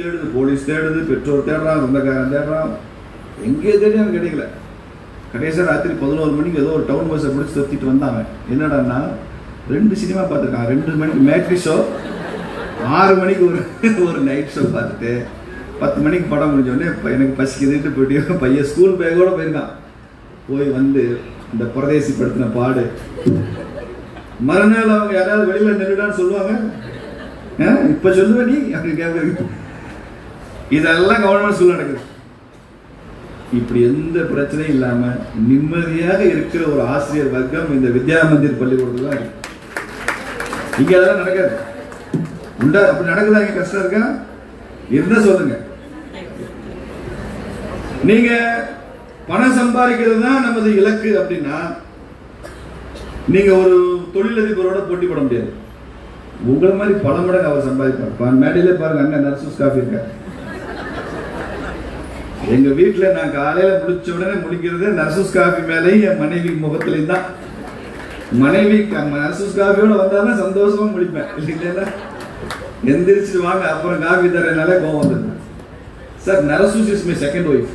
தேடுது போலீஸ் தேடுது பெற்றோர் தேடுறான் சொந்தக்காரன் தேடுறான் எங்கே தேடியும் கிடைக்கல. கடைசியாக ராத்திரி பதினோரு மணிக்கு ஏதோ ஒரு டவுன் பஸ்ஸை பிடிச்சி சுற்றிட்டு வந்தாங்க என்னடான்னா ரெண்டு சினிமா பார்த்துருக்கான். ரெண்டு மணிக்கு மேட்ரி ஷோ ஆறு மணிக்கு ஒரு ஒரு நைட் ஷோ பார்த்துட்டு பத்து மணிக்கு படம் முடிஞ்சோடனே இப்போ எனக்கு பசிக்குதுன்ட்டு போயிட்டு பையன் ஸ்கூல் பேக்கோடு போயிருக்கான். போய் வந்து இந்த பிரதேசி படுத்தின பாடு. மறுநாள் அவங்க யாராவது வெளியில் நின்றுடான்னு சொல்லுவாங்க? ஆ, சொல்லுவேன் நீ? அப்படி கேட்க இதெல்லாம் கவர்மெண்ட் ஸ்கூல் நடக்குது. இப்படி எந்த பிரச்சனையும் இல்லாம நிம்மதியாக இருக்கிற ஒரு ஆசிரியர் வர்க்கம் இந்த வித்யா மந்திர் பள்ளிக்கூடத்துல தான் இருக்கு. இங்க அதெல்லாம் நடக்காது. உண்டா? அப்படி நடக்குதா? இங்க கஷ்டம் இருக்கா? இருந்தா சொல்லுங்க. நீங்க பணம் சம்பாதிக்கிறது தான் நமது இலக்கு அப்படின்னா நீங்க ஒரு தொழிலதிபரோட போட்டி போட முடியாது. உங்களை மாதிரி பல மடங்கு அவர் சம்பாதிப்பார். மேடையிலே பாருங்க அண்ணன் நர்சூஸ் காஃபி இருக்கார். எங்க வீட்டில் நான் காலையில் முடிச்ச உடனே முடிக்கிறது நர்சஸ் காஃபி மேலேயும் என் மனைவி முகத்திலையும் தான். மனைவி க- காஃபியோட வந்தால் தான் சந்தோஷமாக முடிப்பேன். இல்லைங்களா எந்திரிச்சிட்டு வாங்க அப்புறம் காஃபி தரனாலே கோவம் வந்துருந்தேன் sir Narasus is my second wife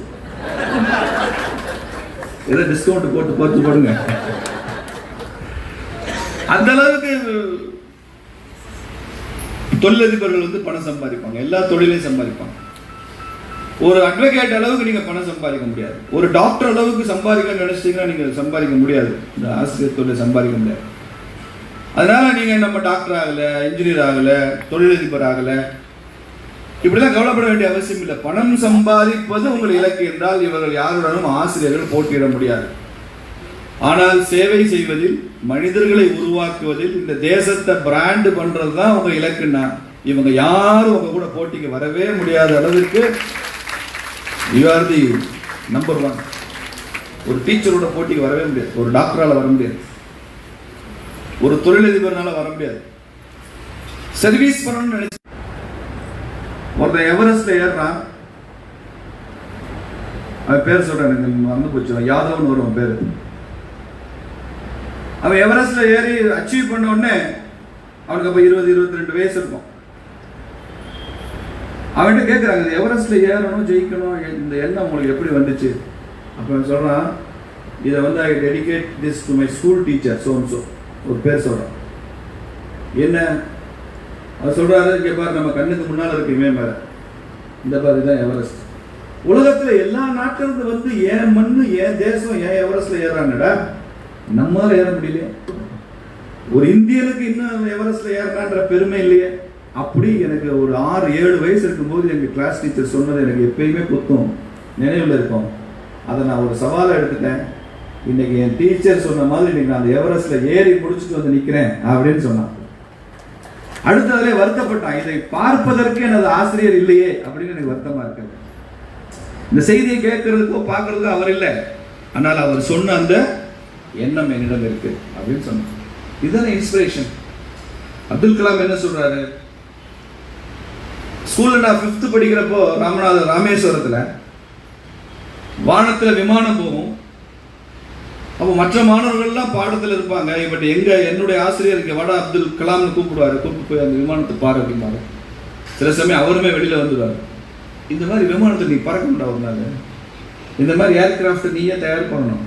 ஏதோ டிஸ்கவுண்ட் போட்டு போட்டு போடுங்க. அந்த அளவுக்கு தொழிலதிபர்கள் வந்து பணம் சம்பாதிப்பாங்க. எல்லா தொழிலையும் சம்பாதிப்பாங்க. ஒரு அட்வொகேட் அளவுக்கு நீங்க பணம் சம்பாதிக்க முடியாது. ஒரு டாக்டர் அளவுக்கு சம்பாதிக்கணும்னு நினைச்சிட்டீங்கன்னா நீங்க சம்பாதிக்க முடியாது. இந்த ஆசிரியர் தொழிலை சம்பாதிக்க முடியாது. அதனால நீங்க நம்ம டாக்டர் ஆகல இன்ஜினியர் ஆகல தொழிலதிபர் ஆகல இப்படிலாம் கவலைப்பட வேண்டிய அவசியம் இல்லை. பணம் சம்பாதிப்பது உங்கள் இலக்கு என்றால் இவர்கள் யாருடனும் ஆசிரியர்கள் போட்டியிட முடியாது. ஆனால் சேவை செய்வதில் மனிதர்களை உருவாக்குவதில் இந்த தேசத்தை பிராண்டு பண்றது தான் உங்க இலக்குன்னா இவங்க யாரும் உங்க கூட போட்டிக்கு வரவே முடியாத அளவிற்கு you are the number one ஒரு டீச்சரோட போட்டிக்கு வரவே முடியாது. ஒரு டாக்டரால் வர முடியாது. ஒரு தொழிலதிபர்னால வர முடியாது. சர்வீஸ் பண்ணணும்னு நினைச்சு ஒருத்தன் எவரெஸ்ட்ல ஏறுறான். அவன் பேர் சொல்றேன் எனக்கு வந்து போச்சு. யாதவ்னு வரும் பேர். அவன் எவரெஸ்ட்ல ஏறி அச்சீவ் பண்ண உடனே அவனுக்கு அப்ப இருபது இருபத்தி ரெண்டு வயசு இருக்கும். அவன்கிட்ட கேட்குறாங்க எவரெஸ்ட்டில் ஏறணும் ஜெயிக்கணும் இந்த எண்ணம் உங்களுக்கு எப்படி வந்துச்சு? அப்போ சொல்கிறான் இதை வந்து I dedicate this to my school teacher so ஒரு பேர் சொல்கிறான் என்ன? அவர் சொல்கிறாரு கேட்பார் நம்ம கண்ணுக்கு முன்னால் இருக்கு இமயம் இந்த பாரு தான் எவரெஸ்ட் உலகத்தில் எல்லா நாட்டிலிருந்து வந்து ஏன் மண்ணு ஏன் தேசம் ஏன் எவரெஸ்ட்டில் ஏறாங்கடா நம்மளால் ஏற முடியலையே. ஒரு இந்தியனுக்கு இன்னும் எவரெஸ்ட்ல ஏறலான்ற பெருமை இல்லையே. அப்படி எனக்கு ஒரு ஆறு ஏழு வயசு இருக்கும்போது எங்கள் கிளாஸ் டீச்சர் சொன்னது எனக்கு எப்பயுமே குத்தும் நினைவில் இருக்கும். அதை நான் ஒரு சவாலை எடுத்துட்டேன். இன்னைக்கு என் டீச்சர் சொன்ன மாதிரி இன்னைக்கு நான் அந்த எவரெஸ்ட்ல ஏறி முடிச்சுட்டு வந்து நிற்கிறேன் அப்படின்னு சொன்னான். அடுத்ததுலேயே வருத்தப்பட்டான். இதை பார்ப்பதற்கு எனது ஆசிரியர் இல்லையே அப்படின்னு எனக்கு வருத்தமா இருக்கு இந்த செய்தியை கேட்கறதுக்கோ பார்க்கறதுக்கோ அவர் இல்லை. ஆனால் அவர் சொன்ன அந்த எண்ணம் என்னிடம் இருக்கு அப்படின்னு சொன்னார் இதுதான் இன்ஸ்பிரேஷன் அப்துல் கலாம் என்ன சொல்றாரு? ஸ்கூலில் நான் ஃபிஃப்த்து படிக்கிறப்போ ராமநாத ராமேஸ்வரத்தில் வானத்தில் விமானம் போகும். அப்போ மற்ற மாணவர்கள்லாம் பாடத்தில் இருப்பாங்க. பட் எங்கள் என்னுடைய ஆசிரியர் இங்கே வட அப்துல் கலாம்னு கூப்பிடுவாரு. கூப்பிட்டு போய் அந்த விமானத்தை பாரு அப்படிம்பாரு. சில சமயம் அவருமே வெளியில் வந்துடுவாரு. இந்த மாதிரி விமானத்தை நீ பறக்கணும்டா ஒரு நாள். இந்த மாதிரி ஏர்கிராஃப்டை நீயே தயார் பண்ணணும்.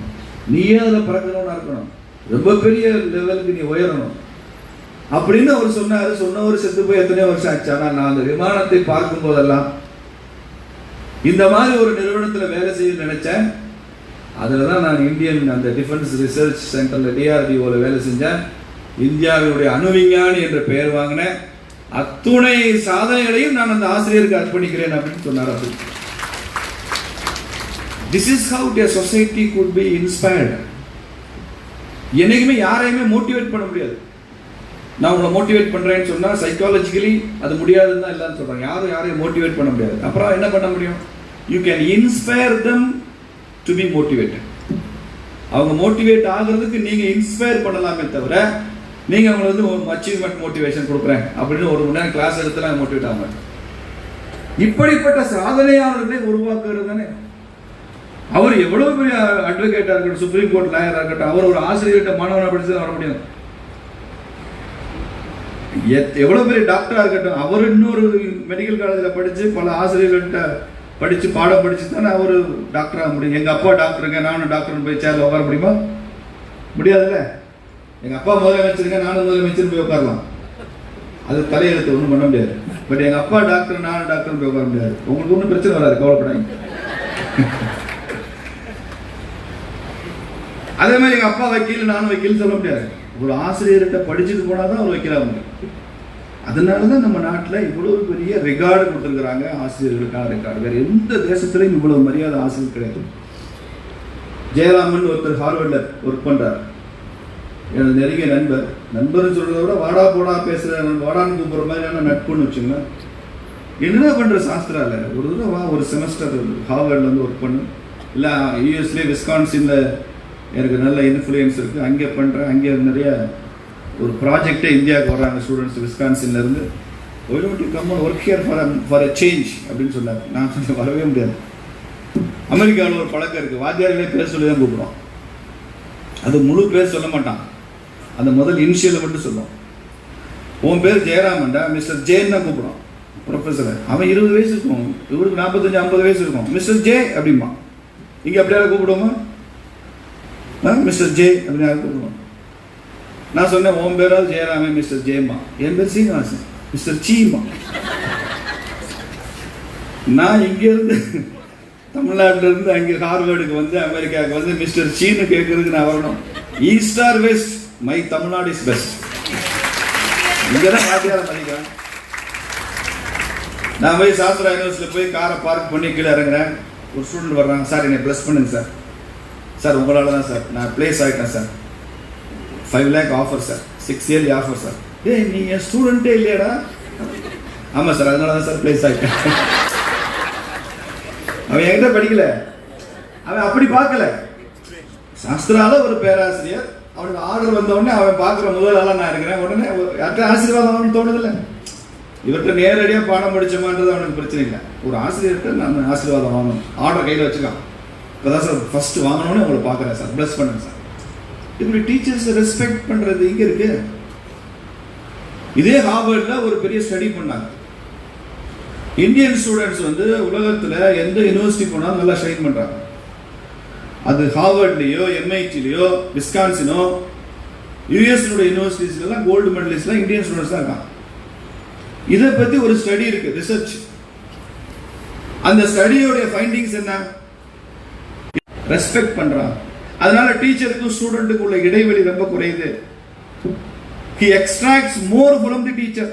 நீயே அதில் பறக்கணும்னு இருக்கணும். ரொம்ப பெரிய லெவலுக்கு நீ உயரணும். அப்படின்னு அவர் சொன்னார். சொன்னவர் செத்து போய் எத்தனையோ வருஷம் ஆச்சு. ஆனால் நான் அந்த விமானத்தை பார்க்கும் போதெல்லாம் இந்த மாதிரி ஒரு நிறுவனத்தில் வேலை செய்ய நினைச்சேன். அதில் தான் நான் இந்தியன் அந்த டிஃபென்ஸ் ரிசர்ச் சென்டரில் டிஆர்டிஓவில் வேலை செஞ்சேன். இந்தியாவினுடைய அணுவிஞ்ஞானி என்ற பெயர் வாங்கினேன். அத்துணை சாதனைகளையும் நான் அந்த ஆசிரியருக்கு அர்ப்பணிக்கிறேன் அப்படின்னு சொன்னார் அப்படி this is how a society could be inspired என்னைக்குமே யாரையுமே மோட்டிவேட் பண்ண முடியாது. நான் உங்களை மோட்டிவேட் பண்ணுறேன்னு சொன்னால் சைக்காலஜிக்கலி அது முடியாதுன்னு தான் இல்லைன்னு சொல்கிறாங்க யாரும் யாரையும் மோட்டிவேட் பண்ண முடியாது. அப்புறம் என்ன பண்ண முடியும்? You can inspire them to be motivated அவங்க மோட்டிவேட் ஆகுறதுக்கு நீங்கள் இன்ஸ்பயர் பண்ணலாமே தவிர நீங்கள் அவங்களை வந்து ஒரு அச்சீவ்மெண்ட் மோட்டிவேஷன் கொடுக்குறேன் அப்படின்னு ஒரு மணி நேரம் கிளாஸ் எடுத்துலாம் மோட்டிவேட் ஆக இப்படிப்பட்ட சாதனையாளர்களை உருவாக்குறது தானே அவர் எவ்வளவு பெரிய அட்வொகேட்டாக இருக்கட்டும் சுப்ரீம் கோர்ட் லாயராக இருக்கட்டும் அவர் ஒரு ஆசிரியர்கிட்ட மாணவனை படிச்சு வர முடியும். எத்- எவ்வளவு பெரிய டாக்டரா இருக்கட்டும் அவர் இன்னொரு மெடிக்கல் காலேஜில் படிச்சு பல ஆசிரியர்கள்ட்ட படிச்சு பாடம் படிச்சு தானே அவர் டாக்டராக முடியும். எங்க அப்பா டாக்டருங்க நானும் டாக்டர்னு போய் சேர்ல உட்கார முடியுமா? முடியாதுல்ல? எங்க அப்பா முதலமைச்சருங்க நானும் முதலமைச்சர் போய் உட்காரலாம். அது தலையெழுத்து ஒன்றும் பண்ண முடியாது. பட் எங்க அப்பா டாக்டர் நானும் டாக்டர் போய் உட்கார முடியாது. உங்களுக்கு ஒன்றும் பிரச்சனை வராது கவலைப்படாங்க அதே மாதிரி எங்க அப்பா வக்கீல் நானும் வக்கீல் சொல்ல முடியாது. ஒரு ஆசிரியர்கிட்ட படிச்சுட்டு போனாதான் அவர் வைக்கிறாங்க. அதனால தான் நம்ம நாட்டில் இவ்வளவு பெரிய ரெக்கார்டு கொடுத்துருக்குறாங்க ஆசிரியர்களுக்கான ரெக்கார்டு வேறு எந்த தேசத்துலையும் இவ்வளவு மரியாதை ஆசிரியர் கிடையாது. ஜெயராமன் ஒருத்தர் ஹார்வர்டில் ஒர்க் பண்ணுறார் எனது நெருங்கிய நண்பர். நண்பர்னு சொல்கிறத விட வாடா போடா பேசுகிற வாடான்னு கூப்பிட்ற மாதிரியான நட்புன்னு வச்சுங்களேன் என்ன பண்ணுற சாஸ்திரால? ஒரு தடவை வா ஒரு செமஸ்டர் ஹார்வர்டில் வந்து ஒர்க் பண்ணு. இல்லை யூஎஸ்லேயே விஸ்கான்சின்ல எனக்கு நல்ல இன்ஃப்ளூயன்ஸ் இருக்குது அங்கே பண்ணுறேன் அங்கே நிறைய ஒரு ப்ராஜெக்டே இந்தியாவுக்கு வர்றாங்க students விஸ்கான்சின்லேருந்து. Why don't you come work here for for a change அப்படின்னு சொன்னாங்க நான் சொன்னேன் வரவே முடியாது. அமெரிக்காவில் ஒரு பழக்கம் இருக்குது வாத்தியார்களே பேர் சொல்லி தான் கூப்பிடுவோம் அது முழு பேர் சொல்ல மாட்டான். அந்த முதல் இனிஷியலை மட்டும் சொல்லுவோம் உன் பேர் ஜெயராமன்டா மிஸ்டர் ஜேன்னு தான் கூப்பிடுவோம் ப்ரொஃபஸரை அவன் இருபது வயசு இருக்கும். இவருக்கு நாற்பத்தஞ்சு ஐம்பது வயசு இருக்கும். மிஸ்டர் ஜே அப்படிமா இங்கே அப்படியே கூப்பிடுவோமா? மிஸ்டர் ஜே அப்படின்னு யாரும் கூப்பிடுவோம் நான் சொன்னேன் உன் பேராவது ஜெயராமே மிஸ்டர் ஜேமா என் பேர் சீனிவாசன் மிஸ்டர் சீமா நான் இங்கேருந்து தமிழ்நாட்டிலேருந்து அங்கே ஹார்வர்டுக்கு வந்து அமெரிக்காவுக்கு வந்து மிஸ்டர் சீனு கேட்கறதுக்கு நான் வரணும் east or west my Tamil Nadu is best இங்கே தான் பாட்டியார பண்ணிக்கிறேன் நான் போய் சாஸ்திரா யூனிவர்சிட்டியில் போய் காரை பார்க் பண்ணி கீழே இறங்குறேன் ஒரு ஸ்டூடெண்ட் வர்றாங்க சார் என்னை ப்ளஸ் பண்ணுங்க சார் சார் உங்களால் தான் சார் நான் ப்ளேஸ் ஆகிட்டேன் sir five lakh offer sir six yearly offer sir ஏய் நீங்கள் என் ஸ்டூடெண்ட்டே இல்லையாடா? ஆமாம் சார் அதனால தான் சார் ப்ளேஸ் ஆகிட்டேன் அவன் என்கிட்ட படிக்கல. அவன் அப்படி பார்க்கல. சாஸ்திரால ஒரு பேராசிரியர் அவனுக்கு ஆர்டர் வந்தவொடனே அவன் பார்க்குற முதல் நான் இருக்கிறேன். உடனே யார்கிட்ட ஆசீர்வாதம் அவனுக்கு தோணுதில்ல. இவர்கிட்ட நேரடியாக பாடம் படிச்சோமான்றது அவனுக்கு பிரச்சனை இல்லை. ஒரு ஆசிரியர்கிட்ட நான் ஆசீர்வாதம் வாங்கணும். ஆர்டர் கையில் வச்சுக்கான் இப்போதான் சார் ஃபஸ்ட்டு வாங்கணும்னு உங்களை பார்க்குறேன் சார் ப்ளஸ் பண்ணுங்க சார் இப்படி டீச்சர்ஸை ரெஸ்பெக்ட் பண்ணுறது இங்கே இருக்கு? இதே ஹார்வர்டில் ஒரு பெரிய ஸ்டடி பண்ணாங்க. இந்தியன் ஸ்டூடெண்ட்ஸ் வந்து உலகத்தில் எந்த யூனிவர்சிட்டி போனாலும் நல்லா ஷைன் பண்ணுறாங்க அது ஹார்வர்ட்லேயோ எம்ஐடிலேயோ விஸ்கான்சினோ யூஎஸ்னுடைய யூனிவர்சிட்டிஸ்லாம் கோல்டு மெடலிஸ்ட்லாம் இந்தியன் ஸ்டூடெண்ட்ஸ் தான் இருக்காங்க. இதை பற்றி ஒரு ஸ்டடி இருக்குது ரிசர்ச் அந்த ஸ்டடியோடைய ஃபைண்டிங்ஸ் என்ன? ரெஸ்பெக்ட் பண்றாங்க அதனால டீச்சருக்கும் ஸ்டூடெண்ட்டுக்கு உள்ள இடைவெளி ரொம்ப குறையுது. He extracts more from the teacher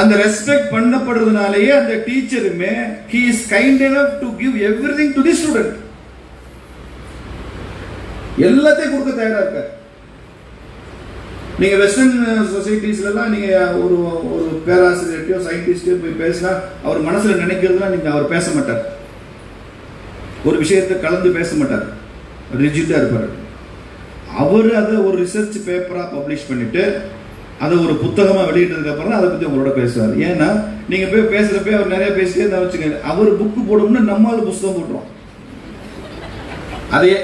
அந்த ரெஸ்பெக்ட் பண்ணப்படுறதுனாலேயே அந்த டீச்சருமே he is kind kind to give everything to the student எல்லாத்தையும் கொடுக்க தயாரா இருக்க நீங்க வெஸ்டர்ன் சொசைட்டிஸ்லாம் uh, நீங்க ஒரு ஒரு பேராசிரியர்கிட்டயோ சயின்டிஸ்டையோ போய் பேசினா அவர் மனசுல நினைக்கிறதுலாம் நீங்க அவர் பேச மாட்டார். ஒரு விஷயத்தை கலந்து பேச மாட்டார். ரிஜிட்டாக இருப்பார். அவர் அதை ஒரு ரிசர்ச் பேப்பராக பப்ளிஷ் பண்ணிட்டு அதை ஒரு புத்தகமாக வெளியிட்டதுக்கப்புறம் தான் அதை பற்றி உங்களோட பேசுவார். ஏன்னா நீங்கள் போய் பேசுகிறப்ப அவர் நிறைய பேசியே தான் வச்சுக்கோங்க. அவர் புக்கு போடும்னு நம்மளால் புஸ்தகம் போட்டுரும் அதையே.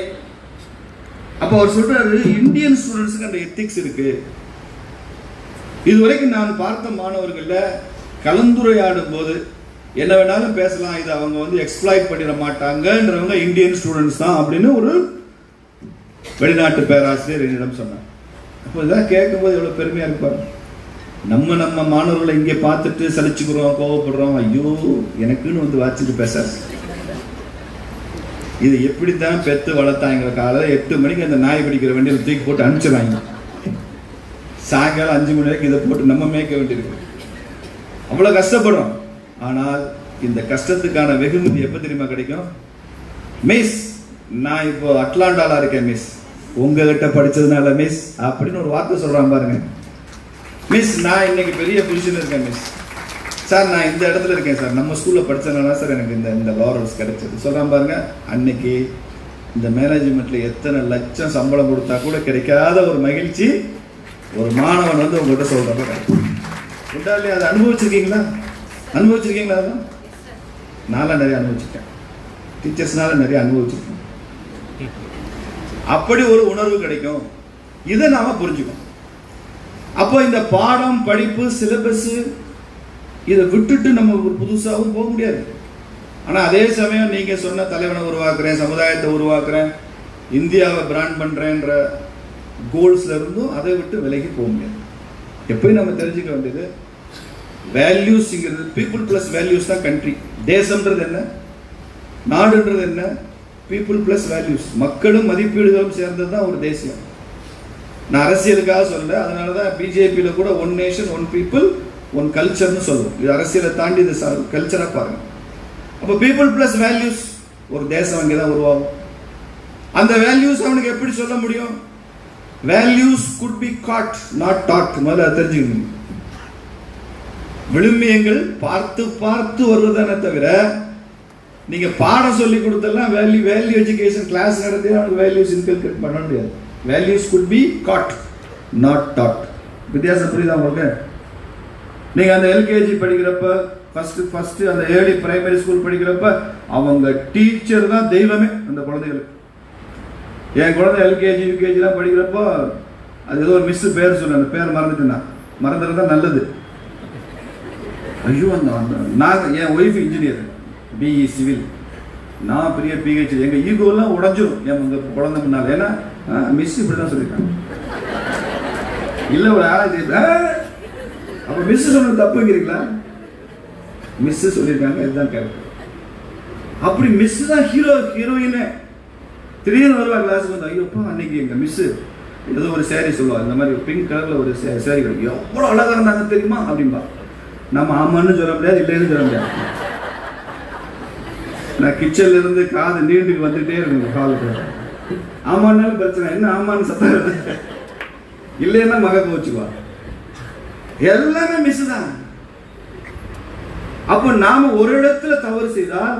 அப்போ அவர் சொல்கிறாரு இந்தியன் ஸ்டூடெண்ட்ஸுக்கு அந்த எத்திக்ஸ் இருக்குது இதுவரைக்கும் நான் பார்த்த மாணவர்களில் கலந்துரையாடும் போது என்ன வேணாலும் பேசலாம். இது அவங்க வந்து எக்ஸ்பிளைட் பண்ணிட மாட்டாங்கன்றவங்க இந்தியன் ஸ்டூடெண்ட்ஸ் தான் அப்படின்னு ஒரு வெளிநாட்டு பேராசிரியர் என்னிடம் சொன்னார். அப்போ இதெல்லாம் கேட்கும்போது எவ்வளோ பெருமையாக இருப்பார் நம்ம நம்ம மாணவர்களை இங்கே பார்த்துட்டு சலிச்சுக்கிறோம் கோவப்படுறோம் ஐயோ எனக்குன்னு வந்து வாச்சிட்டு பேசாது. இது எப்படி தான் பெத்து வளர்த்தாங்கிற காலையில் எட்டு மணிக்கு அந்த நாய் பிடிக்கிற வண்டியில் தூக்கி போட்டு அனுப்பிச்சிடுறாங்க. சாயங்காலம் அஞ்சு மணி வரைக்கும் இதை போட்டு நம்ம மேய்க்க வேண்டியிருக்கு. அவ்வளோ கஷ்டப்படுறோம். ஆனால் இந்த கஷ்டத்துக்கான வெகுமதி எப்போ தெரியுமா கிடைக்கும்? மிஸ் நான் இப்போ அட்லாண்டாலாக இருக்கேன் மிஸ். உங்ககிட்ட படித்ததுனால மிஸ். அப்படின்னு ஒரு வார்த்தை சொல்கிறான் பாருங்க. மிஸ் நான் இன்னைக்கு பெரிய பொசிஷன் இருக்கேன் மிஸ். சார் நான் இந்த இடத்துல இருக்கேன் சார். நம்ம ஸ்கூலில் படித்ததுனால சார் எனக்கு இந்த இந்த லாரல்ஸ் கிடைச்சது. சொல்கிறான் பாருங்க அன்னைக்கு இந்த மேனேஜ்மெண்ட்டில் எத்தனை லட்சம் சம்பளம் கொடுத்தா கூட கிடைக்காத ஒரு மகிழ்ச்சி ஒரு மாணவன் வந்து உங்கள்கிட்ட சொல்றப்ப உண்டா இல்லையா? அதை அனுபவிச்சிருக்கீங்களா? அனுபவிச்சிருக்கீங்களா அதான் நான்லாம் நிறைய அனுபவிச்சிருக்கேன். டீச்சர்ஸ்னால நிறைய அனுபவிச்சிருக்கேன். அப்படி ஒரு உணர்வு கிடைக்கும். இதை நாம புரிஞ்சுக்கணும். அப்போ இந்த பாடம் படிப்பு சிலபஸ் இதை விட்டுட்டு நம்ம ஒரு புதுசாகவும் போக முடியாது. ஆனால் அதே சமயம் நீங்கள் சொன்ன தலைவனை உருவாக்குறேன் சமுதாயத்தை உருவாக்குறேன் இந்தியாவை பிராண்ட் பண்ணுறேன்ற கோல்ஸில் இருந்தும் அதை விட்டு விலகி போக முடியாது. எப்பயும் நம்ம தெரிஞ்சுக்க வேண்டியது வேல்யூஸ்ங்கிறது பீப்புள் ப்ளஸ் வேல்யூஸ் தான் கண்ட்ரி தேசம்ன்றது என்ன? நாடுன்றது என்ன? பீப்புள் ப்ளஸ் வேல்யூஸ் மக்களும் மதிப்பீடுகளும் சேர்ந்தது தான் ஒரு தேசியம். நான் அரசியலுக்காக சொல்ல அதனால தான் பிஜேபியில் கூட one nation one people one கல்ச்சர்னு சொல்லுவோம் இது அரசியலை தாண்டி இது கல்ச்சராக பாருங்க. அப்போ பீப்புள் ப்ளஸ் வேல்யூஸ் ஒரு தேசம் அங்கே தான் உருவாகும். அந்த வேல்யூஸ் அவனுக்கு எப்படி சொல்ல முடியும்? Values could be caught not taught முதல்ல தெரிஞ்சுக்கணும். விழுமியங்கள் பார்த்து பார்த்து வருவதானே தவிர நீங்கள் பாடம் சொல்லி கொடுத்தெல்லாம் வேல்யூ வேல்யூ எஜுகேஷன் கிளாஸ் நடத்தி அவனுக்கு வேல்யூஸ் இன்கல்கேட் பண்ண முடியாது. Values could be caught not taught வித்தியாசம் புரியுதா உங்களுக்கு? நீங்கள் அந்த எல்கேஜி படிக்கிறப்ப ஃபஸ்ட்டு ஃபஸ்ட்டு அந்த ஏர்லி பிரைமரி ஸ்கூல் படிக்கிறப்ப அவங்க டீச்சர் தான் தெய்வமே அந்த குழந்தைகளுக்கு. என் குழந்தை எல்கேஜி யூகேஜிலாம் படிக்கிறப்போ அது ஏதோ ஒரு மிஸ்ஸு பேர் சொன்னேன் அந்த பேர் மறந்துட்டேன் மறந்துறது நல்லது. ஐயோ அந்த நான் என் ஒய்ஃப் இன்ஜினியர் பிஇ சிவில் நான் பெரிய பிஹெச்டி எங்கள் ஈகோலாம் உடஞ்சிரும். என் உங்க குழந்தை முன்னால்? ஏன்னா மிஸ் இப்படி தான் சொல்லியிருக்காங்க. இல்லை ஒரு ஆராய்ச்சி அப்போ மிஸ் சொன்னது தப்புங்கிறீங்களா மிஸ் சொல்லியிருக்காங்க இதுதான் கேரக்டர் அப்படி மிஸ் தான் ஹீரோ ஹீரோயினே திடீர்னு வருவா கிளாஸ் வந்து ஐயோப்பா அன்னைக்கு எங்கள் மிஸ்ஸு ஏதோ ஒரு சேரீ சொல்லுவாள் இந்த மாதிரி பிங்க் கலரில் ஒரு சே சேரீ எவ்வளோ அழகாக இருந்தாங்க தெரியுமா? அப்படின்பா நம்ம ஆமான்னு சொல்ல முடியாது இல்லைன்னு சொல்ல முடியாது. நான் கிச்சன்ல இருந்து காது நீண்டு வந்துட்டே இருக்கும் காலுக்கு ஆமான்னாலும் பிரச்சனை என்ன ஆமான்னு சத்தம் இல்லைன்னா மக கோச்சுக்குவா எல்லாமே மிஸ் தான். அப்போ நாம ஒரு இடத்துல தவறு செய்தால்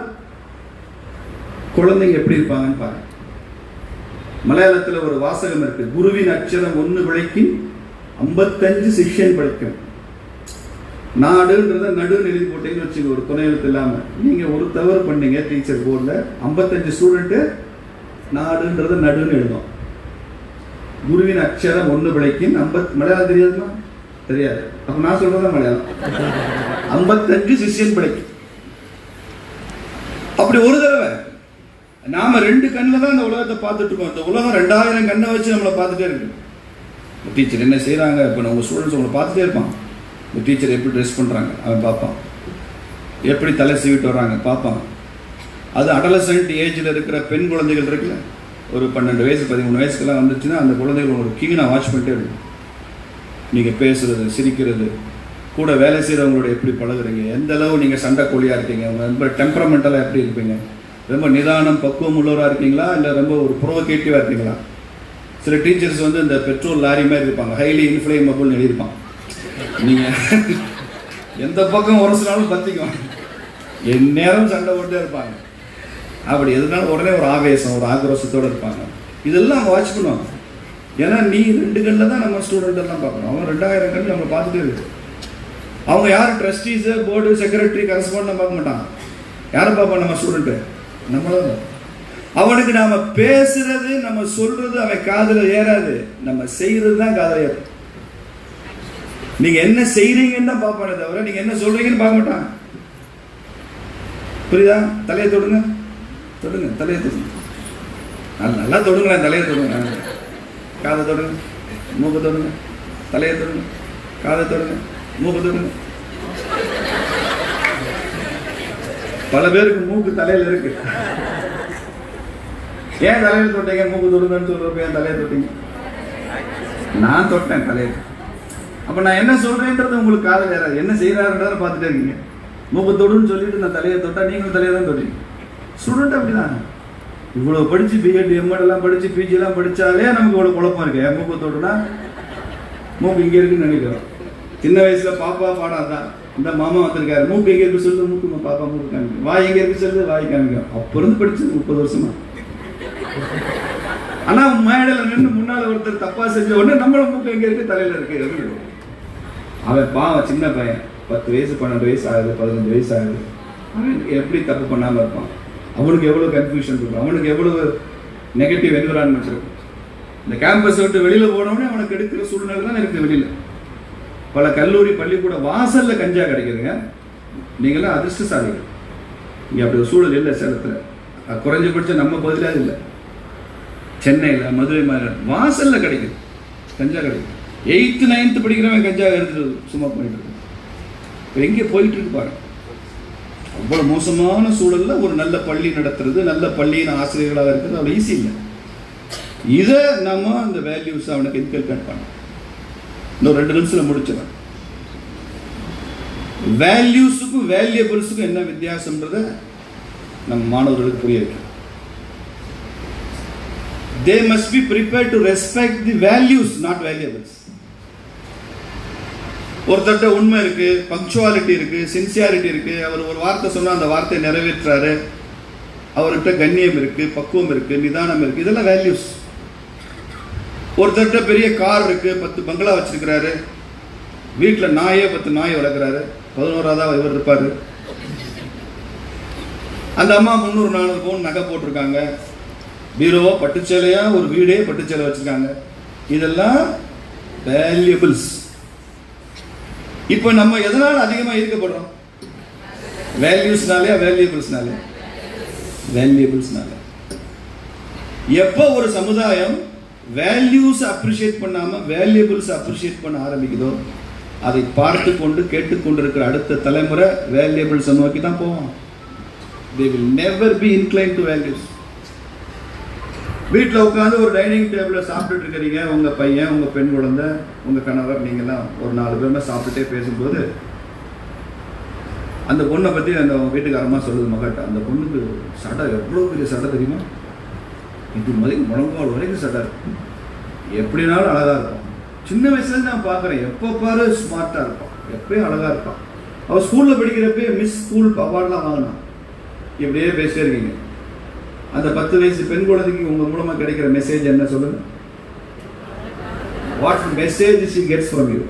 குழந்தைங்க எப்படி இருப்பாங்கன்னு பாருங்க. மலையாளத்துல ஒரு வாசகம் இருக்கு. குருவின் அக்ஷரம் ஒன்னு விளைக்கும் ஐம்பத்தஞ்சு சிஷ்யன் பிழைக்கும் நாடுன்றத நடுன்னு எழுதி போட்டீங்கன்னு வச்சுங்க ஒரு துணை எழுத்து இல்லாம. நீங்க ஒரு தவறு பண்ணீங்க டீச்சர் போர்டில். ஐம்பத்தஞ்சு ஸ்டூடெண்ட்டு நாடுன்றத நடுன்னு எழுதும். குருவின் அக்ஷரம் ஒன்று பிழைக்கும் ஐம்பத் மலையாளம் தெரியாதுமா? தெரியாது. அப்ப நான் சொல்றதா மலையாளம்? ஐம்பத்தஞ்சு சிஷ்யன் பிழைக்கும் அப்படி ஒரு தடவை நாம ரெண்டு கண்ணில் தான் இந்த உலகத்தை பார்த்துட்டு இருக்கோம். இந்த உலகம் ரெண்டாயிரம் கண்ணை வச்சு நம்மளை பார்த்துட்டே இருக்கு. டீச்சர் என்ன செய்கிறாங்க இப்போ நம்ம ஸ்டூடெண்ட்ஸ் உங்களை பார்த்துட்டே இருப்பான் இந்த டீச்சர் எப்படி ட்ரெஸ் பண்ணுறாங்க அவன் பார்ப்பான். எப்படி தலை சீவிட்டு வர்றாங்க? பார்ப்பான். அது அடலசன்ட் ஏஜில் இருக்கிற பெண் குழந்தைகள் இருக்குல்ல? ஒரு பன்னெண்டு வயசு பதிமூணு வயசுக்கெல்லாம் வந்துச்சுன்னா அந்த குழந்தைகள் ஒரு கீனாக வாட்ச் பண்ணிட்டே இருக்கும். நீங்கள் பேசுறது சிரிக்கிறது கூட வேலை செய்கிறவங்களோட எப்படி பழகுறீங்க? எந்த அளவு நீங்கள் சண்டை கோழியாக இருக்கீங்க? உங்க ரொம்ப டெம்பரமெண்டலாக எப்படி இருப்பீங்க? ரொம்ப நிதானம் பக்குவம் உள்ளவராக இருக்கீங்களா? இல்லை ரொம்ப ஒரு ப்ரோவகேட்டிவாக இருக்கீங்களா? சில டீச்சர்ஸ் வந்து இந்த பெட்ரோல் லாரி மாதிரி இருப்பாங்க. ஹைலி இன்ஃப்ளேமபிள்னு எழுதியிருப்பான் நீங்கள் எந்த பக்கம் உரசினாலும் பற்றிக்கும் என் நேரம் சண்டை போட்டே இருப்பாங்க. அப்படி எதுனாலும் உடனே ஒரு ஆவேசம் ஒரு ஆக்ரோஷத்தோடு இருப்பாங்க. இதெல்லாம் அவங்க வாட்ச் பண்ணுவாங்க ஏன்னா நீ ரெண்டு கண்ணில் தான் நம்ம ஸ்டூடெண்ட் எல்லாம் பார்க்கணும். அவங்க ரெண்டாயிரம் கண்ணு நம்ம பார்த்துட்டே இருக்கு. அவங்க யார்? ட்ரஸ்டீஸு போர்டு செக்ரட்டரி கரஸ்பாண்ட் பார்க்க மாட்டாங்க. யாரை பார்ப்போம் நம்ம ஸ்டூடெண்ட்டு நம்மளும் அவனுக்கு நாம் பேசுறது நம்ம சொல்றது அவன் காதில் ஏறாது. நம்ம செய்யறது தான் காதல ஏறும் நீங்க என்ன செய்றீங்கன்னு தான் பார்ப்பானே தவிர நீங்க என்ன சொல்றீங்கன்னு பார்க்க மாட்டான். புரியுதா? தலையை தொடுங்க. தொடுங்க தலையை தொடுங்க. நல்லா நல்லா தொடுங்களேன் தலையை தொடுங்க. காதை தொடுங்க மூக்கு தொடுங்க தலையை தொடுங்க காதை தொடுங்க மூக்கு தொடுங்க. பல பேருக்கு மூக்கு தலையில இருக்கு. ஏன் தலையில தொட்டீங்க? மூக்கு தொடுங்கன்னு சொல்றப்ப ஏன் தலையை தொட்டீங்க? நான் தொட்டேன் தலையை. அப்ப நான் என்ன சொல்றேன்றது உங்களுக்கு காதல் ஏறாது. என்ன செய்கிறாருன்றதை பார்த்துட்டே இருக்கீங்க. மூக்கு தொடுன்னு சொல்லிட்டு நான் தலையை தொட்டா நீங்களும் தலையை தான் தொட்டீங்க ஸ்டூடெண்ட் அப்படிதான்? இவ்வளவு படிச்சு பிஎட் எம்எட் எல்லாம் படிச்சு பிஜி எல்லாம் படிச்சாலே நமக்கு இவ்வளவு குழப்பம் இருக்கு. என் மூக்கு தொடுனா? மூக்கு இங்க இருக்குன்னு நினைக்கிறோம். சின்ன வயசுல பாப்பா பாடம் அதான் இந்த மாமா வந்திருக்காரு. மூக்கு எங்க இருக்கு சொல்லு மூக்கு பாப்பா மூக்கு காமிக்கும் வாய் எங்க இருக்கு சொல்லு வாய் காமிக்கும் அப்போ இருந்து படிச்சு முப்பது வருஷமா. ஆனா மேடையில நின்று முன்னால ஒருத்தர் தப்பா செஞ்ச உடனே நம்மள மூக்கு எங்க இருக்கு தலையில இருக்கு. அப்படின்னு. அவன் பாவம் சின்ன பையன். பத்து வயசு பன்னெண்டு வயசு ஆகுது பதினஞ்சு வயசு ஆகுது. அவன் எப்படி தப்பு பண்ணாமல் இருப்பான்? அவனுக்கு எவ்வளோ கன்ஃபியூஷன் இருக்கும்? அவனுக்கு எவ்வளோ நெகட்டிவ் என்விரான்மெண்ட் இருக்கும்? இந்த கேம்பஸ் விட்டு வெளியில் போனவொடனே அவனுக்கு எடுக்கிற சூழ்நிலை தான் இருக்குது வெளியில். பல கல்லூரி பள்ளிக்கூட வாசலில் கஞ்சா கிடைக்குதுங்க. நீங்களாம் அதிர்ஷ்டசாலிகள். இங்கே அப்படி ஒரு சூழல் இல்லை சேலத்தில். குறைஞ்சபட்சம் நம்ம பகுதியில் இல்லை. சென்னையில் மதுரை மாதிரி வாசலில் கிடைக்குது. கஞ்சா கிடைக்குது. எயித்து நைன்த்து படிக்கிறவன் கஞ்சா எடுத்துட்டு சும்மா பண்ணிட்டு இருக்கான். இப்போ எங்கே போயிட்டு இருக்கு பாருங்க அவ்வளோ மோசமான சூழலில் ஒரு நல்ல பள்ளி நடத்துறது நல்ல பள்ளியின் ஆசிரியர்களாக இருக்கிறது அவ்வளோ ஈஸி இல்லை. இதை நம்ம அந்த வேல்யூஸ் அவனுக்கு இன்கல்கேட் பண்ணோம் இன்னும் ரெண்டு நிமிஷத்தில் முடிச்சிடலாம் வேல்யூஸுக்கும் வேல்யூபிள்ஸுக்கும் என்ன வித்தியாசம்ன்றத நம்ம மாணவர்களுக்கு புரிய வைக்கணும். They must be prepare to respect the values not valuables ஒருத்தர்கிட்ட உண்மை இருக்குது பங்க்சுவாலிட்டி இருக்குது சின்சியாரிட்டி இருக்குது அவர் ஒரு வார்த்தை சொன்னால் அந்த வார்த்தையை நிறைவேற்றுறாரு அவர்கிட்ட கண்ணியம் இருக்குது பக்குவம் இருக்குது நிதானம் இருக்குது இதெல்லாம் வேல்யூஸ் ஒருத்தர்கிட்ட பெரிய கார் இருக்குது பத்து பங்களா வச்சுருக்கிறாரு. வீட்டில் நாயே பத்து நாய் வளர்க்குறாரு. பதினோராதான் இவர் இருப்பார். அந்த அம்மா முந்நூறு நானூறு பவுன் நகை போட்டிருக்காங்க. பீரோவா பட்டுச்சேலையாக ஒரு வீடே பட்டுச்சேலை வச்சிருக்காங்க. இதெல்லாம் வேல்யூபிள்ஸ் இப்போ நம்ம எதனால் அதிகமாக ஈர்க்கப்படுறோம்? வேல்யூஸ்னாலே வேல்யூபிள்ஸ்னாலே வேல்யூபிள்ஸ்னால எப்போ ஒரு சமுதாயம் வேல்யூஸ் அப்ரிஷியேட் பண்ணாமல் வேல்யூபிள்ஸ் அப்ரிஷியேட் பண்ண ஆரம்பிக்குதோ அதை பார்த்து கொண்டு கேட்டுக்கொண்டிருக்கிற அடுத்த தலைமுறை வேல்யூபிள்ஸை நோக்கி தான் போவோம் they will never be incline to values வீட்டில் உட்காந்து ஒரு டைனிங் டேபிளில் சாப்பிட்டுட்டு இருக்கிறீங்க உங்கள் பையன் உங்கள் பெண் குழந்தை உங்கள் கணவர் நீங்கள்லாம் ஒரு நாலு பேருமே சாப்பிட்டுட்டே பேசும்போது அந்த பொண்ணை பற்றி அந்த வீட்டுக்காரமாக சொல்லுது மகட்ட அந்த பொண்ணுக்கு சடை எவ்வளோ பெரிய சடை தெரியுமா? இது மாதிரி முழங்கால் வரைக்கும் சடை இருக்கும் எப்படினாலும் அழகாக இருக்கும். சின்ன வயசுலேருந்து நான் பார்க்குறேன். எப்போ பாரு ஸ்மார்ட்டாக இருப்பான். எப்பயும் அழகாக இருப்பான். அவள் ஸ்கூலில் படிக்கிறப்பே மிஸ் ஸ்கூல் அவார்ட்லாம் வாங்கினான். இப்படியே பேசிட்டே இருக்கீங்க. அந்த பத்து வயசு பெண் குழந்தைக்கு உங்கள் மூலமாக கிடைக்கிற மெசேஜ் என்ன சொல்லுங்க? What message she gets from you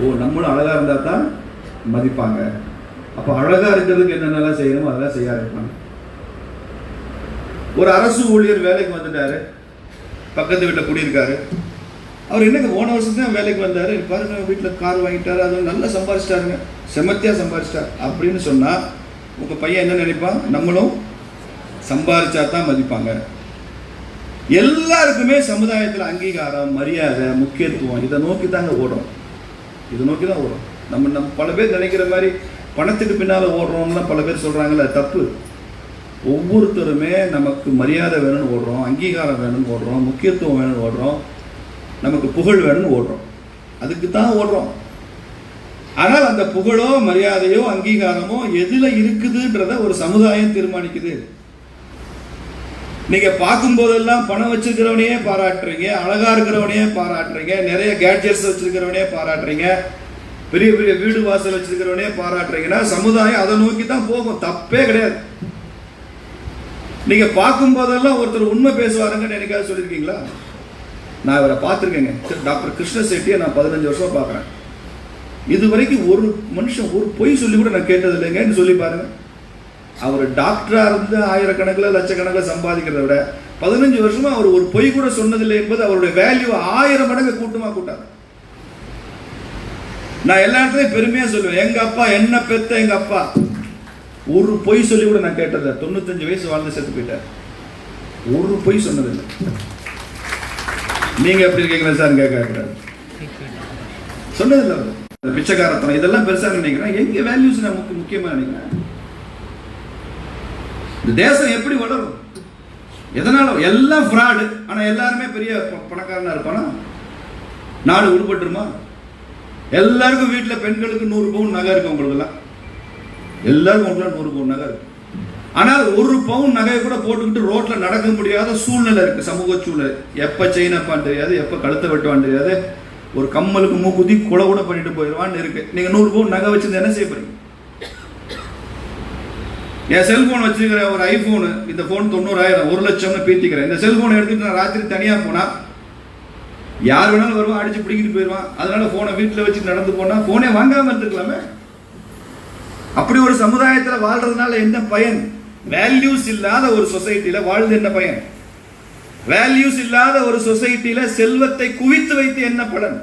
ஓ நம்மளும் அழகாக இருந்தால் தான் மதிப்பாங்க. அப்போ அழகாக இருக்கிறதுக்கு என்னென்னலாம் செய்யணுமோ அதெல்லாம் செய்ய ஆரம்பிப்பாங்க. ஒரு அரசு ஊழியர் வேலைக்கு வந்துட்டாரு. பக்கத்து வீட்டில் குடியிருக்காரு. அவர் என்னங்க போன வருஷம் தான் வேலைக்கு வந்தார். பாருங்க வீட்டில் கார் வாங்கிட்டார். அது நல்லா சம்பாரிச்சிட்டாருங்க. செமத்தியாக சம்பாரிச்சிட்டார். அப்படின்னு சொன்னால் உங்கள் பையன் என்ன நினைப்பான்? நம்மளும் சம்பாரிச்சா தான் மதிப்பாங்க. எல்லாருக்குமே சமுதாயத்தில் அங்கீகாரம் மரியாதை முக்கியத்துவம் இதை நோக்கி தாங்க ஓடுறோம். இதை நோக்கி தான் ஓடுறோம். நம்ம நம்ம பல பேர் நினைக்கிற மாதிரி பணத்துக்கு பின்னால் ஓடுறோம்லாம் பல பேர் சொல்கிறாங்கல்ல தப்பு. ஒவ்வொருத்தருமே நமக்கு மரியாதை வேணும்னு ஓடுறோம் அங்கீகாரம் வேணும்னு ஓடுறோம் முக்கியத்துவம் வேணும்னு ஓடுறோம் நமக்கு புகழ் வேணும்னு ஓடுறோம். அதுக்கு தான் ஓடுறோம். ஆனால் அந்த புகழோ மரியாதையோ அங்கீகாரமோ எதில் இருக்குதுன்றத ஒரு சமுதாயம் தீர்மானிக்குது. நீங்க பார்க்கும் போதெல்லாம் பணம் வச்சிருக்கிறவனையே பாராட்டுறீங்க அழகா இருக்கிறவனையே பாராட்டுறீங்க நிறைய கேட்ஜெட்ஸ் வச்சிருக்கிறவனே பாராட்டுறீங்க பெரிய பெரிய வீடு வாசல் வச்சிருக்கிறவனே பாராட்டுறீங்கன்னா சமுதாயம் அதை நோக்கி தான் போகும். தப்பே கிடையாது. நீங்க பார்க்கும் போதெல்லாம் ஒருத்தர் உண்மை பேசுவாருங்கன்னு எனக்காவது சொல்லியிருக்கீங்களா? நான் இவரை பார்த்துருக்கேங்க. டாக்டர் கிருஷ்ண செட்டியை நான் பதினஞ்சு வருஷம் பார்க்குறேன். இது வரைக்கும் ஒரு மனுஷன் ஒரு பொய் சொல்லி கூட நான் கேட்டது இல்லைங்கன்னு சொல்லி பாருங்க. அவர் டாக்டராக இருந்து ஆயிரக்கணக்கில் லட்சக்கணக்கில் சம்பாதிக்கிறத விட பதினஞ்சு வருஷமாக அவர் ஒரு பொய் கூட சொன்னதில்லை என்பது அவருடைய வேல்யூ ஆயிரம் மடங்கு கூட்டமாக கூட்டார் நான் எல்லா இடத்துலையும் பெருமையாக சொல்லுவேன். எங்கள் அப்பா என்ன பெத்த எங்கள் அப்பா? ஒரு பொய் சொல்லி கூட நான் கேட்டதில்லை. தொண்ணூத்தஞ்சு வயசு வாழ்ந்து செத்து போயிட்டார். ஒரு பொய் சொன்னதில்லை. நீங்கள் எப்படி இருக்கீங்களா சார் கேட்கக்கூடாது சொன்னதில்லை அவர். பிச்சைக்காரத்தனம் இதெல்லாம் பெருசாக நினைக்கிறேன். எங்கள் வேல்யூஸ் நமக்கு முக்கியமாக நினைக்கிறேன்? இந்த தேசம் எப்படி வளரும்? எதனால? எல்லாம் ஃப்ராடு ஆனால் எல்லாருமே பெரிய ப- பணக்காரனா இருப்பானா? நாடு உருப்பட்டுருமா? எல்லாருக்கும் வீட்டில் பெண்களுக்கு நூறு பவுன் நகை இருக்கு உங்களுக்கெல்லாம். எல்லாருக்கும் உங்களால் நூறு பவுன் நகை இருக்கு. ஆனால் ஒரு பவுன் நகையை கூட போட்டுக்கிட்டு ரோட்ல நடக்க முடியாத சூழ்நிலை இருக்கு. சமூக சூழ்நிலை. எப்ப செயின் தெரியாது எப்ப கழுத்தை வெட்டுவான்னு தெரியாது. ஒரு கம்மலுக்கு மூக்குத்தி குலை கூட பண்ணிட்டு போயிடுவான்னு இருக்கு. நீங்க நூறு பவுன் நகை வச்சிருந்து என்ன செய்ய போறீங்க? என் செல்போன் வச்சிருக்கிற ஒரு ஐபோனு இந்த போன் தொண்ணூறாயிரம் ஒரு லட்சம்னு பீத்திக்கிறேன். இந்த செல்ஃபோனை எடுத்துட்டு நான் ராத்திரி தனியாக போனால் யார் வேணாலும் வருவான் அடிச்சு பிடிக்கிட்டு போயிடுவான் அதனால போனை வீட்டில் வச்சு நடந்து போனா போனே வாங்காம இருந்துக்கலாமே. அப்படி ஒரு சமுதாயத்தில் வாழ்றதுனால என்ன பயன்? வேல்யூஸ் இல்லாத ஒரு சொசைட்டியில் வாழ்ந்து என்ன பயன்? வேல்யூஸ் இல்லாத ஒரு சொசைட்டியில் செல்வத்தை குவித்து வைத்து என்ன பலன்?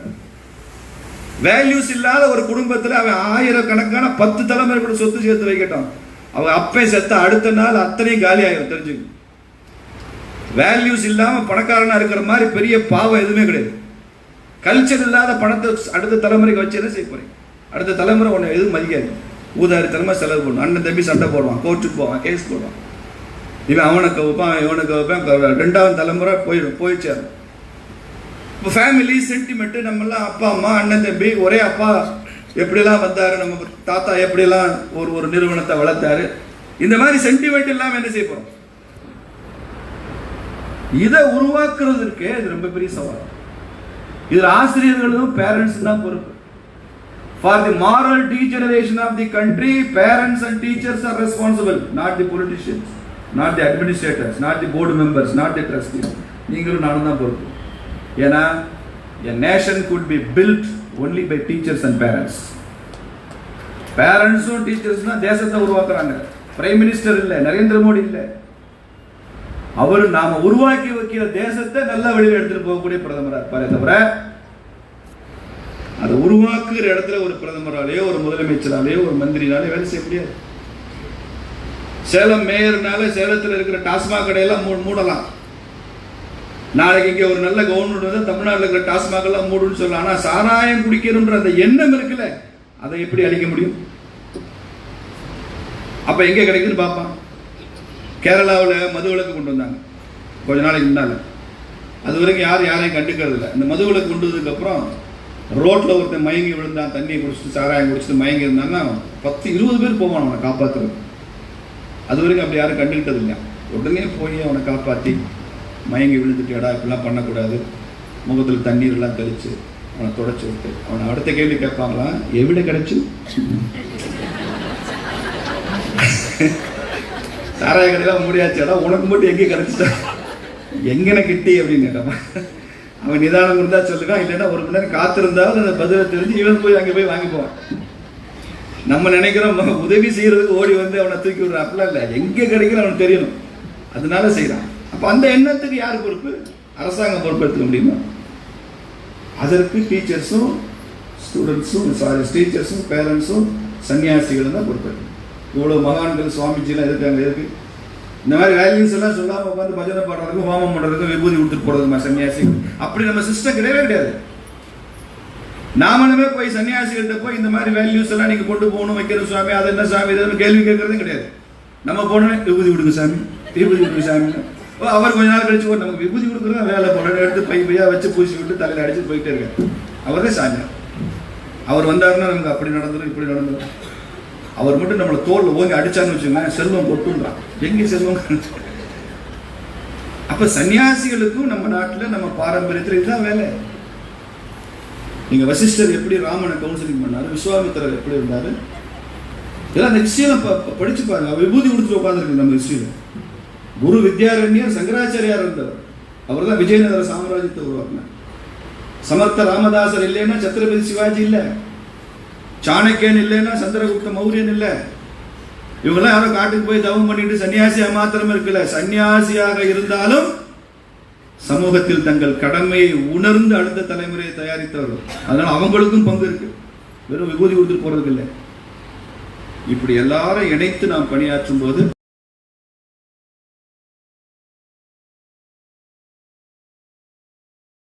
வேல்யூஸ் இல்லாத ஒரு குடும்பத்தில் அவன் ஆயிரக்கணக்கான பத்து தலைமுறை கூட சொத்து சேர்த்து வைக்கட்டும். அவன் அப்பே செத்த அடுத்த நாள் அத்தனையும் காலி ஆகிடும் தெரிஞ்சுக்கணும். வேல்யூஸ் இல்லாமல் பணக்காரனாக இருக்கிற மாதிரி பெரிய பாவம் எதுவுமே கிடையாது. கல்ச்சர் இல்லாத பணத்தை அடுத்த தலைமுறைக்கு வச்சு என்ன செய்ய போகிறேன் அடுத்த தலைமுறை உன்னை எதுவும் மதிக்காது. ஊதாரித்தனமா செலவு பண்ணும். அண்ணன் தம்பி சண்டை போடுவான் கோர்ட்டுக்கு போவான் கேஸ் போடுவான். இவன் அவனுக்கு வைப்பான் இவனுக்கு வைப்பான் ரெண்டாவது தலைமுறை போயிடும் போய் சேரும். இப்போ ஃபேமிலி சென்டிமெண்ட்டு நம்மலாம் அப்பா அம்மா அண்ணன் தம்பி ஒரே அப்பா எப்படிலாம் வந்தாரு நம்ம தாத்தா எப்படிலாம் ஒரு ஒரு நிறுவனத்தை வளர்த்தாரு இந்த மாதிரி சென்டிமெண்ட் இல்லாமல் என்ன செய்ய போகிறோம் இதை உருவாக்குறதுக்கு இது ரொம்ப பெரிய சவால். இதில் ஆசிரியர்களும் பேரண்ட்ஸ் தான் பொறுப்பு. For the moral degeneration of the country parents and teachers are responsible not the politicians not the administrators not the board members not the trustee நீங்களும் நானும் தான் பொறுப்பு. ஏன்னா a nation could be built only by teachers and parents பேரண்ட்ஸும் teachers தான் தேசத்தை உருவாக்குறாங்க. Prime minister இல்லை நரேந்திர மோடி இல்லை. அவர் நாம உருவாக்கி வைக்கிற தேசத்தை நல்ல வழியில் எடுத்துட்டு போகக்கூடிய பிரதமராக இருப்பாரே தவிர அதை உருவாக்குகிற இடத்துல ஒரு பிரதமராலேயோ ஒரு முதலமைச்சராலேயோ ஒரு மந்திரினாலே வேலை செய்ய முடியாது. சேலம் மேயர்னால சேலத்தில் இருக்கிற டாஸ்மாக் கடையெல்லாம் மூ- மூடலாம். நாளைக்கு இங்கே ஒரு நல்ல கவர்மெண்ட் வந்து தமிழ்நாட்டில் இருக்கிற டாஸ்மாக் எல்லாம் மூடுன்னு சொல்லலாம் ஆனால் சாராயம் குடிக்கணும்ன்ற அந்த எண்ணம் இருக்குல்ல அதை எப்படி அழிக்க முடியும்? அப்போ எங்கே கிடைக்குதுன்னு பார்ப்பான் கேரளாவில் மது விளக்கு கொண்டு வந்தாங்க. கொஞ்ச நாளைக்கு முன்னால். அது வரைக்கும் யாரும் யாரையும் கண்டுக்கிறது இல்லை. இந்த மது விளக்கு கொண்டு வந்ததுக்கப்புறம் ரோட்டில் ஒருத்தன் மயங்கி விழுந்தான் தண்ணியை குடிச்சிட்டு சாராயம் குடிச்சிட்டு மயங்கி இருந்தான்னா பத்து இருபது பேர் போவான் அவனை காப்பாத்துறது அது வரைக்கும் அப்படி யாரும் கண்டுக்கிட்டது இல்லை உடனே போய் அவனை காப்பாற்றி மயங்கி விழுந்துட்டியாடா இப்படிலாம் பண்ணக்கூடாது. முகத்தில் தண்ணீர்லாம் தெளித்து அவனை தொடச்சி விட்டு அவனை அடுத்த கேள்வி கேட்பாங்களாம் எவிட கிடைச்சு? சாராய கடையெல்லாம் மூடியாச்சாடா உனக்கு மட்டும் எங்கே கிடைச்சிட்டா? எங்கன கிட்டி? அப்படின்னு கேட்டான். அவன் நிதானம் இருந்தா சொல்லுவான் இல்லைன்னா ஒரு மணி நேரம் காத்திருந்தாலும் அந்த பதிலை தெரிஞ்சு இவன் போய் அங்கே போய் வாங்கி போவான். நம்ம நினைக்கிறோம் உதவி செய்யறதுக்கு ஓடி வந்து அவனை தூக்கி விடுறான். அப்படிலாம் இல்லை எங்கே கிடைக்கிற அவனுக்கு தெரியணும். அதனால செய்கிறான் அப்போ அந்த எண்ணத்துக்கு யார் பொறுப்பு? அரசாங்கம் பொறுப்பெடுத்துக்க முடியுமா? அதற்கு டீச்சர்ஸும் ஸ்டூடெண்ட்ஸும் சாரி டீச்சர்ஸும் பேரண்ட்ஸும் சன்னியாசிகளும் தான் பொறுப்பெடுக்கணும் இவ்வளோ மகான்கள் சுவாமிஜிலாம் இருக்காங்க இருக்கு இந்த மாதிரி வேல்யூஸ் எல்லாம் சொல்லாமல் உட்காந்து பஜனை பாடுறதுக்கும் ஹோமம் பண்ணுறதுக்கும் விபூதி விட்டுட்டு போறதுமா சன்னியாசிகள்? அப்படி நம்ம சிஸ்டம் கிடையவே கிடையாது. நாமளுமே போய் சன்னியாசிகள்கிட்ட போய் இந்த மாதிரி வேல்யூஸ் எல்லாம் நீங்கள் கொண்டு போகணும் வைக்கிற சுவாமி அது என்ன சாமி இது கேள்வி கேட்கறதும் கிடையாது. நம்ம போனோம் விபூதி விடுங்க சாமி விபூதி விடுங்க சாமி அவர் கொஞ்ச நாள் கழிச்சு ஓ, நமக்கு விபூதி கொடுக்குறது வேலை போட எடுத்து பை பையாக வச்சு பூசி விட்டு தலையில் அடிச்சு போயிட்டே இருக்காரு. அவர் தான் அவர் வந்தாருன்னா நமக்கு அப்படி நடந்துடும் இப்படி நடந்துரும். அவர் மட்டும் நம்மளை தோல் ஓங்கி அடிச்சான்னு வச்சுக்கோங்க செல்வம் கொட்டுன்றான். எங்கே செல்வம்? அப்போ சன்னியாசிகளுக்கும் நம்ம நாட்டில் நம்ம பாரம்பரியத்தில் இதுதான் வேலை. நீங்கள் வசிஷ்டர் எப்படி ராமனை கவுன்சிலிங் பண்ணார் விஸ்வாமித்திரர் எப்படி இருந்தாரு? இதெல்லாம் அந்த ஹிஸ்டரியெல்லாம் படிச்சு பாருங்க. விபூதி கொடுத்துட்டு உட்காந்துருக்கு நம்ம விஷயம் குரு வித்யாரண்யர் சங்கராச்சாரியார் இருந்தவர் அவர் தான் விஜயநகர சாம்ராஜ்யத்தை உருவாக்குனார். சமர்த்த ராமதாசர் இல்லைன்னா சத்ரபதி சிவாஜி இல்லை. சாணக்கியன் இல்லைன்னா சந்திரகுப்த மௌரியன் இல்லை. இவங்கெல்லாம் யாரோ காட்டுக்கு போய் தவம் பண்ணிட்டு சன்னியாசியாக மாத்திரம் இருக்கல சன்னியாசியாக இருந்தாலும் சமூகத்தில் தங்கள் கடமையை உணர்ந்து அடுத்த தலைமுறையை தயாரித்தவர்கள். அதனால அவங்களுக்கும் பங்கு இருக்கு. வெறும் விபூதி கொடுத்துட்டு போறதுக்கு இல்லை. இப்படி எல்லாரும் இணைத்து நாம் பணியாற்றும் போது